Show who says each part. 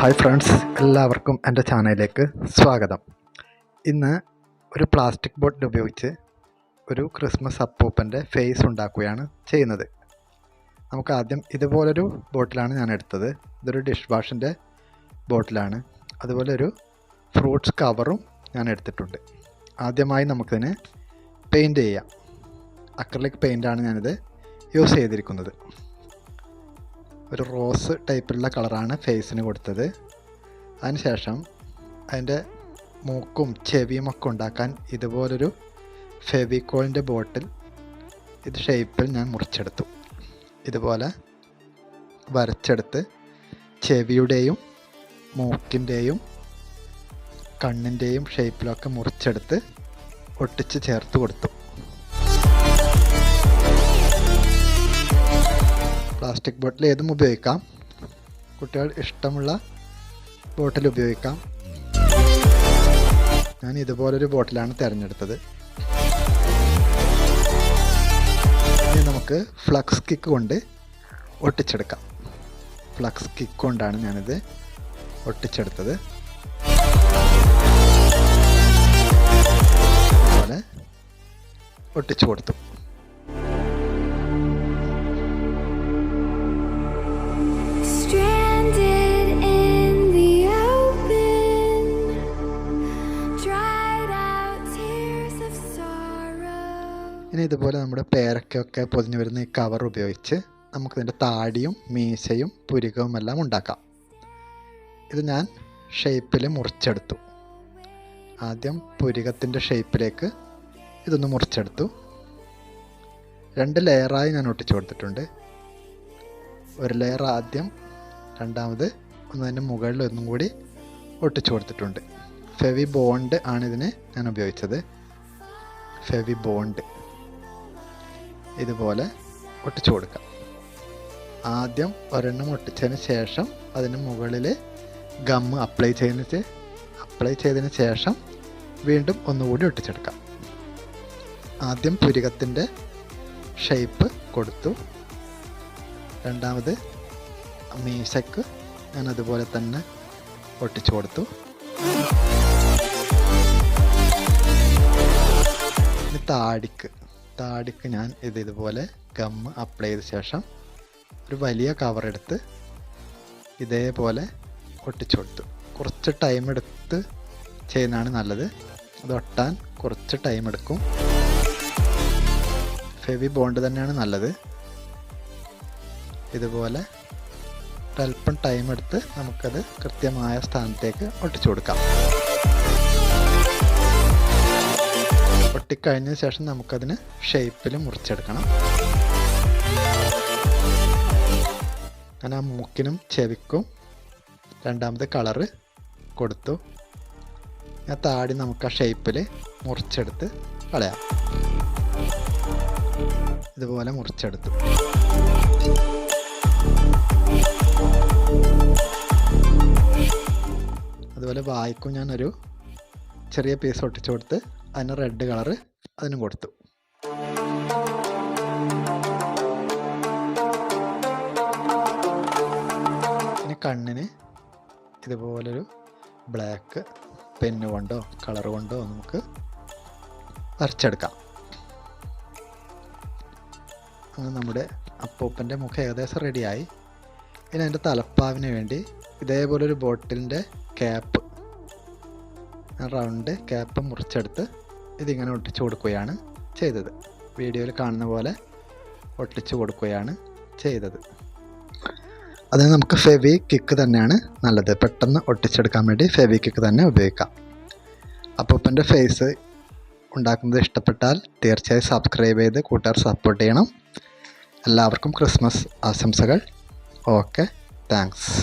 Speaker 1: Hi friends എല്ലാവർക്കും എന്റെ ചാനലിലേക്ക് സ്വാഗതം. ഇന്ന് ഒരു പ്ലാസ്റ്റിക് ബോട്ടിൽ ഉപയോഗിച്ച് ഒരു ക്രിസ്മസ് അപ്പൂപ്പന്റെ ഫേസ് ഉണ്ടാക്കുകയാണ് ചെയ്യുന്നത്. നമുക്ക് ആദ്യം ഇതുപോലൊരു ബോട്ടിലാണ് ഞാൻ എടുത്തത്. ഇതൊരു ഡിഷ് വാഷിന്റെ ബോട്ടിലാണ് അതുപോലെ ഒരു ഫ്രൂട്ട്സ് കവറും ഞാൻ എടുത്തിട്ടുണ്ട്. ആദ്യമായി നമുക്കിതിനെ പെയിന്റ് ചെയ്യാം. അക്രലിക് പെയിന്റാണ് ഞാനിത് യൂസ് ചെയ്തിരിക്കുന്നത്. ഒരു റോസ് ടൈപ്പിലുള്ള കളറാണ് ഫേസിന് കൊടുത്തത്. അതിനുശേഷം അതിന്റെ മൂക്കും ചെവിയും ഒക്കെ ഉണ്ടാക്കാൻ ഇതുപോലൊരു ഫെവിക്കോളിന്റെ ബോട്ടിൽ ഇത് ഷേപ്പിൽ ഞാൻ മുറിച്ചെടുത്തു. ഇതുപോലെ വരച്ചെടുത്ത് ചെവിയുടെയും മൂക്കിന്റെയും കണ്ണിന്റെയും ഷേപ്പിലൊക്കെ മുറിച്ചെടുത്ത് ഒട്ടിച്ച് ചേർത്ത് കൊടുത്തു. പ്ലാസ്റ്റിക് ബോട്ടിൽ ഏതും ഉപയോഗിക്കാം. കുട്ടികൾ ഇഷ്ടമുള്ള ബോട്ടിൽ ഉപയോഗിക്കാം. ഞാൻ ഇതുപോലൊരു ബോട്ടിലാണ് തിരഞ്ഞെടുത്തത്. ഇനി നമുക്ക് ഫ്ലക്സ് കിക്ക് കൊണ്ട് ഒട്ടിച്ചെടുക്കാം. ഫ്ലക്സ് കിക്ക് കൊണ്ടാണ് ഞാനിത് ഒട്ടിച്ചെടുത്തത്. ഒട്ടിച്ചു കൊടുത്തു. ഇനി ഇതുപോലെ നമ്മുടെ പേരക്കൊക്കെ പൊതിഞ്ഞു വരുന്ന ഈ കവർ ഉപയോഗിച്ച് നമുക്ക് ഇതിന്റെ താടിയും മീശയും പുരികവും എല്ലാം ഉണ്ടാക്കാം. ഇത് ഞാൻ ഷേപ്പിൽ മുറിച്ചെടുത്തു. ആദ്യം പുരികത്തിന്റെ ഷേപ്പിലേക്ക് ഇതൊന്ന് മുറിച്ചെടുത്തു. രണ്ട് ലെയറായി ഞാൻ ഒട്ടിച്ചു കൊടുത്തിട്ടുണ്ട്. ഒരു ലെയർ ആദ്യം രണ്ടാമത് ഒന്നതിന്റെ മുകളിൽ ഒന്നും കൂടി ഒട്ടിച്ചു കൊടുത്തിട്ടുണ്ട്. ഫെവി ബോണ്ട് ആണ് ഇതിന് ഞാൻ ഉപയോഗിച്ചത്. ഫെവി ബോണ്ട് ഇതുപോലെ ഒട്ടിച്ചു കൊടുക്കാം ആദ്യം ഒരെണ്ണം ഒട്ടിച്ചതിന് ശേഷം അതിന് മുകളിൽ ഗം അപ്ലൈ ചെയ്തതിന് അപ്ലൈ ചെയ്തതിന് ശേഷം വീണ്ടും ഒന്നുകൂടി ഒട്ടിച്ചെടുക്കാം. ആദ്യം പുരികത്തിന്റെ ഷേപ്പ് കൊടുത്തു. രണ്ടാമത് മീശക്ക് ഞാൻ അതുപോലെ തന്നെ ഒട്ടിച്ചു കൊടുത്തു. താടിക്ക്. താടിക്ക് ഞാൻ ഇത് ഇതുപോലെ ഗം അപ്ലൈ ചെയ്ത ശേഷം ഒരു വലിയ കവർ എടുത്ത് ഇതേപോലെ ഒട്ടിച്ചു കൊടുത്തു. കുറച്ച് ടൈം എടുത്ത് ചെയ്യുന്നതാണ് നല്ലത്. അത് ഒട്ടാൻ കുറച്ച് ടൈം എടുക്കും. ഫെവി ബോണ്ട് തന്നെയാണ് നല്ലത്. ഇതുപോലെ ഒരല്പം ടൈം എടുത്ത് നമുക്കത് കൃത്യമായ സ്ഥാനത്തേക്ക് ഒട്ടിച്ചു കൊടുക്കാം. ഒട്ടിക്കഴിഞ്ഞ ശേഷം നമുക്കതിന് ഷേപ്പിൽ മുറിച്ചെടുക്കണം. ഞാൻ ആ മൂക്കിനും ചെവിക്കും രണ്ടാമത് കളറ് കൊടുത്തു. ഞാൻ താടി നമുക്ക് ആ ഷേപ്പിൽ മുറിച്ചെടുത്ത് കളയാം. ഇതുപോലെ മുറിച്ചെടുത്തു. അതുപോലെ വായിക്കും ഞാനൊരു ചെറിയ പീസ് ഒട്ടിച്ചു കൊടുത്ത് അതിന് റെഡ് കളറ് അതിനും കൊടുത്തു. പിന്നെ കണ്ണിന് ഇതുപോലൊരു ബ്ലാക്ക് പെന്ന് കൊണ്ടോ കളർ കൊണ്ടോ നമുക്ക് വരച്ചെടുക്കാം. അങ്ങനെ നമ്മുടെ അപ്പൂപ്പന്റെ മുഖം ഏകദേശം റെഡിയായി ഇനി അതിന്റെ തലപ്പാവിന് വേണ്ടി ഇതേപോലൊരു ബോട്ടിലിന്റെ ക്യാപ്പ് റൗണ്ട് ക്യാപ്പ് മുറിച്ചെടുത്ത് ഇതിങ്ങനെ ഒട്ടിച്ചു കൊടുക്കുകയാണ് ചെയ്തത്. വീഡിയോയിൽ കാണുന്ന പോലെ ഒട്ടിച്ചു കൊടുക്കുകയാണ് ചെയ്തത്. അതിന് നമുക്ക് ഫെവി കിക്ക് തന്നെയാണ് നല്ലത്. പെട്ടെന്ന് ഒട്ടിച്ചെടുക്കാൻ വേണ്ടി ഫെവി കിക്ക് തന്നെ ഉപയോഗിക്കാം. അപ്പൂപ്പന്റെ ഫേസ് ഉണ്ടാക്കുന്നത് ഇഷ്ടപ്പെട്ടാൽ തീർച്ചയായും സബ്സ്ക്രൈബ് ചെയ്ത് കൂട്ടുകാർ സപ്പോർട്ട് ചെയ്യണം. എല്ലാവർക്കും ക്രിസ്മസ് ആശംസകൾ. Okay thanks.